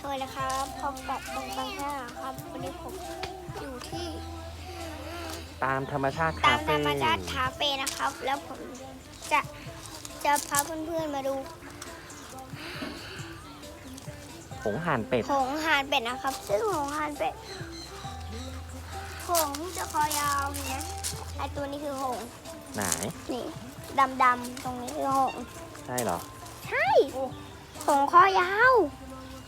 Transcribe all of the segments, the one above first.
สวัสดีครับพบกับตรงตังแค่ครับวันนี้ผมอยู่ที่ตามธรรมชาติตาคามเฟ่ธรรมชาติคาเฟ่นะครับ แล้วผมจะจะพาเพื่อนๆมาดูผงห่านเป็ด หงส์หานเป็ดนะครับ ซึ่งหงส์หานเป็ดหงส์จะคอยาวนี่นะไอตัวนี้คือหงส์ไหน นี่ดำๆตรงนี้คือหงส์ใช่เหรอ ใช่หงส์คอยาว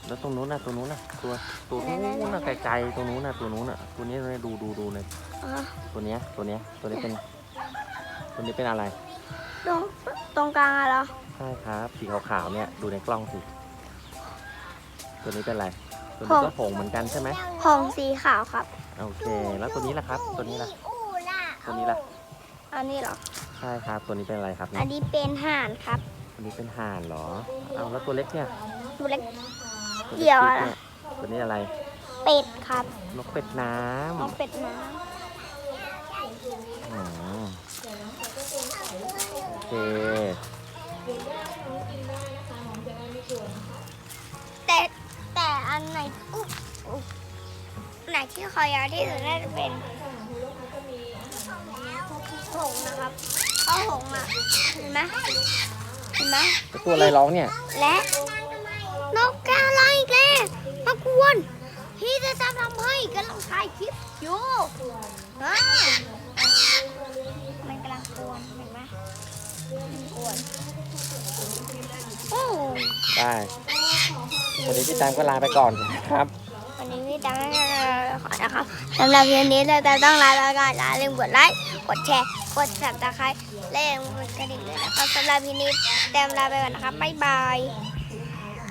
แล้วตรงนู้นน่ะตัวนู้นน่ะตัวตัวนู้นน่ะไกลๆตัวนู้นน่ะตัวนู้นน่ะตัวนี้เลยดูดูดูเลยอะตัวเนี้ยตัวเนี้ยตัวนี้เป็นตัวนี้เป็นอะไร ตรงตรงกลางอะเหรอใช่ครับสีขาวๆเนี่ยดูในกล้องสิตัวนี้เป็นอะไร ตัวนี้ก็ผงเหมือนกันใช่ไหมหงส์สีขาวครับ โอเค แล้วตัวนี้ล่ะครับ ตัวนี้ล่ะ ตัวนี้ล่ะ อันนี้เหรอ ใช่ครับ ตัวนี้เป็นอะไรครับอันนี้เป็นห่านครับ ตัวนี้เป็นห่านเหรอ เอาแล้วตัวเล็กเนี่ย ตัวเล็กตัว เกี่ยวล็อะกๆนี่ตัวนี้อะไร เป็ดครับนกเป็ดน้น้องเป็ดน้ำอืมโอเคำแต่แต่อันไหนอุ๊บอุ๊บไหนที่คอยาวที่สุดน่าจะเป็นหงส์นะครับเพราะหงส์อะเห็นไหมเห็นไหมแล้วตัวอะไรร้องเนี่ย และนกกาอะไรอีกแล้วมากวนพี่จะทำทำให้กำลังถ่ายคลิปอยู่อ่ามันกำลังกวนเห็นไหมมันกวนโอ้ได้วันนี้พี่ตังก็ลาไปก่อนครับ วันนี้พี่ตังให้เราขอนะครับสำหรับวันนี้เราจะต้องลาแล้วกันอย่าลืมกดไลค์ กดแชร์ กด subscribe และอย่าลืมกดกระดิ่งด้วยนะครับสำหรับวันนี้เต็มลาไปก่อนนะครับบ๊ายบาย